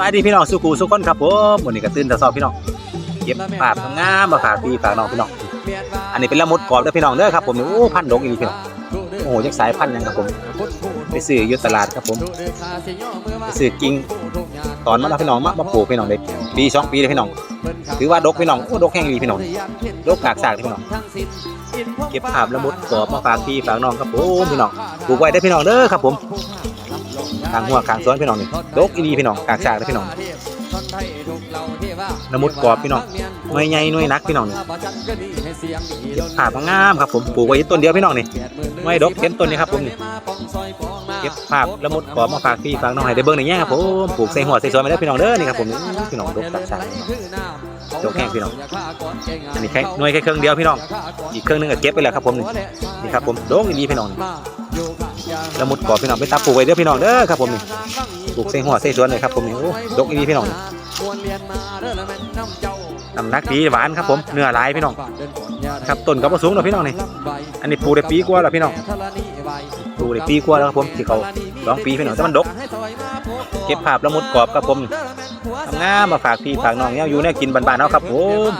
วัสดีพี่น้องสุขูสุขคนครับผมวันนี้ก็ตื่นแต่เช้าพี่น้องเก็บภาพงามมาฝากพี่ฝากน้องพี่น้องอันนี้เป็นละมุดกรอบเด้อพี่น้องเด้อครับผมโอ้พันดกอีกพี่น้องโอ้โหจักสายพันยังครับผมไปซื้อยู่ตลาดครับผมไปซื้อกิ่งตอนมาแล้วพี่น้องมามาปลูกพี่น้องเลยปีสองปีเลยพี่น้องถือว่าดกพี่น้องโอ้ดกแห้งดีพี่น้องดกกากสากพี่น้องเก็บภาพละมุดกรอบมาฝากพี่ฝากน้องครับผมพี่น้องปลูกไว้ได้พี่น้องเด้อครับผม ทางหัวกลางสวนพี่น้องนี่ดกอีดีพี่น้องกากสากเด้อพี่น้องละมุดกรอบพี่น้องหน่วยใหญ่หน่วยนักพี่น้องนี่เก็บภางามครับผมปลูกไว้ต้นเดียวพี่น้องนี่หน่วยดกเห็นต้นนี้ครับผมนี่เก็บภาพละมุดกรอบมาฝากพี่ฝากน้องให้ได้เบิ่งในแง่ครับผมปลูกใส่หัวใส่สวนมาได้พี่น้องเด้อนี่ครับผมพี่น้องดกกากสากดกแห้งพี่น้องอันนี้แค่หน่วยแค่เครื่องเดียวพี่น้องอีกเครื่องหนึงก็เก็บไปแล้วครับผมนี่นี่ครับผมโด่งดีพี่น้องนี่ ละมุดกรอบพี่น้องไปตาปลูกไว้เด้อพี่น้องเด้อครับผมนี่ปลูกใส่หัวใส่สวนเลยครับผมนี่โอ้ดกดีพี่น้องน้ำหนักดีหวานครับผมเนื้อลายพี่น้องครับต้นก็บ่สูงหรอกพี่น้องนี่อันนี้ปลูกได้ปีกว่าแล้วพี่น้องปลูกได้ปีกว่าแล้วครับผมที่เขาสองปีพี่น้องแต่มันดก เก็บภาพละมุดกรอบครับผมทำงามมาฝากพี่ฝากน้องเนี่ยอยู่เนี่ยกินบานๆเนาะครับผม